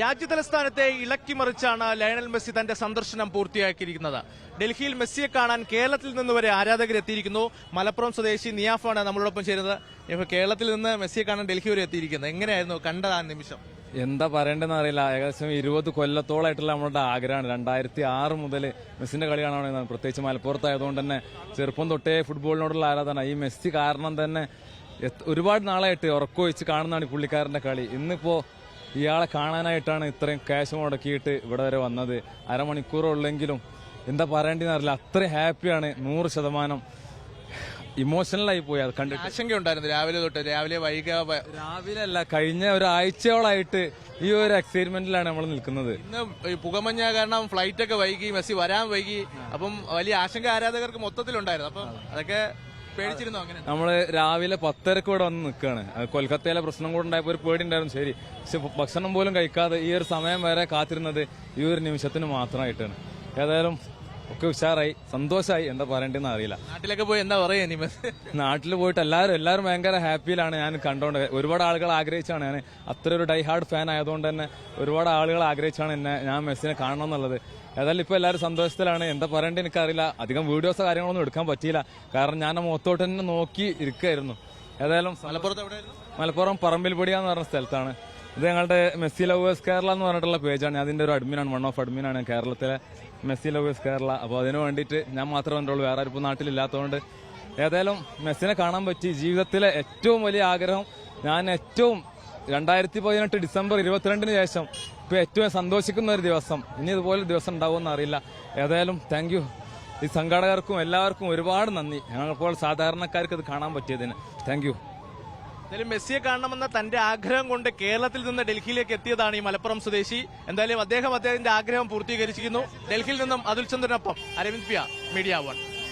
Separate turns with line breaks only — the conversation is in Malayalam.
രാജ്യതലസ്ഥാനത്തെ ഇളക്കിമറിച്ചാണ് ലയണൽ മെസ്സി തന്റെ സന്ദർശനം പൂർത്തിയാക്കിയിരിക്കുന്നത്. ഡൽഹിയിൽ മെസ്സിയെ കാണാൻ കേരളത്തിൽ നിന്ന് വരെ ആരാധകർ എത്തിയിരിക്കുന്നു. മലപ്പുറം സ്വദേശി നിയാഫാണ് നമ്മളോടൊപ്പം ചേരുന്നത്. ഇപ്പൊ കേരളത്തിൽ നിന്ന് മെസ്സിയെ കാണാൻ ഡൽഹി വരെ എത്തിയിരിക്കുന്നത് എങ്ങനെയായിരുന്നു? കണ്ട ആ നിമിഷം.
എന്താ പറയേണ്ടതെന്ന് അറിയില്ല. ഏകദേശം ഇരുപത് കൊല്ലത്തോളായിട്ടുള്ള നമ്മളുടെ ആഗ്രഹമാണ്. രണ്ടായിരത്തി ആറ് മുതൽ മെസ്സിന്റെ കളി കാണാൻ പ്രത്യേകിച്ച് മലപ്പുറത്തായതുകൊണ്ട് തന്നെ ചെറുപ്പം തൊട്ടേ ഫുട്ബോളിനോടുള്ള ആരാധന. ഈ മെസ്സി കാരണം തന്നെ ഒരുപാട് നാളായിട്ട് ഉറക്കമൊഴിച്ച് കാണുന്നതാണ് പുള്ളിക്കാരന്റെ കളി. ഇന്നിപ്പോ ഇയാളെ കാണാനായിട്ടാണ് ഇത്രയും ക്യാഷ് മുടക്കിയിട്ട് ഇവിടെ വരെ വന്നത്. അരമണിക്കൂറുള്ളെങ്കിലും എന്താ പറയേണ്ടതെന്ന് അറിയില്ല. അത്രയും ഹാപ്പിയാണ് നൂറ് ശതമാനം ഇമോഷണലായി പോയി. അത് കണ്ടിട്ട്.
ആശങ്കയുണ്ടായിരുന്നു രാവിലെ തൊട്ട്. രാവിലെ വൈകാ
രാവിലെ അല്ല കഴിഞ്ഞ ഒരാഴ്ചയോളായിട്ട് ഈ ഒരു എക്സൈറ്റ്മെന്റിലാണ് നമ്മൾ നിൽക്കുന്നത്.
ഇന്ന് പുകമഞ്ഞ കാരണം ഫ്ലൈറ്റ് ഒക്കെ വൈകി മെസ്സി വരാൻ വൈകി. അപ്പം വലിയ ആശങ്ക ആരാധകർക്ക് മൊത്തത്തിലുണ്ടായിരുന്നു. അപ്പം അതൊക്കെ
നമ്മൾ രാവിലെ പത്തരക്ക് ഇവിടെ വന്ന് നിൽക്കുകയാണ് കൊൽക്കത്തയിലെ പ്രശ്നം കൂടെ ഉണ്ടായപ്പോൾ ഒരു പേടി ഉണ്ടായിരുന്നു ശരി. പക്ഷെ ഭക്ഷണം പോലും കഴിക്കാതെ ഈ ഒരു സമയം വരെ കാത്തിരുന്നത് ഈ ഒരു നിമിഷത്തിന് മാത്രമായിട്ടാണ്. ഏതായാലും ഒക്കെ ഉഷാറായി. സന്തോഷമായി എന്താ പറയണ്ടെന്ന് അറിയില്ല.
നാട്ടിലൊക്കെ പോയി എന്താ പറയാ ഇനി?
നാട്ടിൽ പോയിട്ട് എല്ലാവരും എല്ലാവരും ഭയങ്കര ഹാപ്പിയിലാണ് ഞാൻ കണ്ടോണ്ട്. ഒരുപാട് ആളുകൾ ആഗ്രഹിച്ചാണ് ഞാൻ. അത്ര ഒരു ഡൈ ഹാർഡ് ഫാൻ ആയതുകൊണ്ട് തന്നെ ഒരുപാട് ആളുകൾ ആഗ്രഹിച്ചാണ് എന്നെ ഞാൻ മെസ്സിനെ കാണണം എന്നുള്ളത്. ഏതായാലും ഇപ്പോൾ എല്ലാവരും സന്തോഷത്തിലാണ്. എന്താ പറയേണ്ടത് എനിക്കറിയില്ല. അധികം വീഡിയോസോ കാര്യങ്ങളൊന്നും എടുക്കാൻ പറ്റിയില്ല. കാരണം ഞാൻ മുഖത്തോട്ട് തന്നെ നോക്കി ഇരിക്കായിരുന്നു ഏതായാലും മലപ്പുറം പറമ്പിൽപൊടിയാന്ന് പറഞ്ഞ സ്ഥലത്താണ്. ഇത് ഞങ്ങളുടെ മെസ്സി ലവേഴ്സ് കേരള എന്ന് പറഞ്ഞിട്ടുള്ള പേജാണ്. അതിന്റെ ഒരു അഡ്മിനാണ് വൺ ഓഫ് അഡ്മിനാണ് കേരളത്തിലെ മെസ്സി ലവേഴ്സ് കേരള. അപ്പോൾ അതിന് വേണ്ടിയിട്ട് ഞാൻ മാത്രമേ ഉണ്ടുള്ളൂ വേറെ ഇപ്പോൾ നാട്ടിലില്ലാത്തതുകൊണ്ട്. ഏതായാലും മെസ്സിനെ കാണാൻ പറ്റി. ജീവിതത്തിലെ ഏറ്റവും വലിയ ആഗ്രഹം ഞാൻ ഏറ്റവും രണ്ടായിരത്തി പതിനെട്ട് ഡിസംബർ ഇരുപത്തിരണ്ടിന് ശേഷം ഇപ്പോൾ ഏറ്റവും സന്തോഷിക്കുന്ന ഒരു ദിവസം. ഇനി ഇതുപോലെ ദിവസം ഉണ്ടാവുമെന്ന് അറിയില്ല. ഏതായാലും താങ്ക് ഈ സംഘാടകർക്കും എല്ലാവർക്കും ഒരുപാട് നന്ദി. ഞങ്ങളിപ്പോൾ സാധാരണക്കാർക്ക് ഇത് കാണാൻ പറ്റിയതിന്. താങ്ക്
എന്തായാലും മെസ്സിയെ കാണണമെന്ന തന്റെ ആഗ്രഹം കൊണ്ട് കേരളത്തിൽ നിന്ന് ഡൽഹിയിലേക്ക് എത്തിയതാണ് ഈ മലപ്പുറം സ്വദേശി. എന്തായാലും അദ്ദേഹം അദ്ദേഹത്തിന്റെ ആഗ്രഹം പൂർത്തീകരിച്ചിരിക്കുന്നു. ഡൽഹിയിൽ നിന്നും അതുൽ ചന്ദ്രനൊപ്പം അരവിന്ദ് പിയ മീഡിയ വൺ.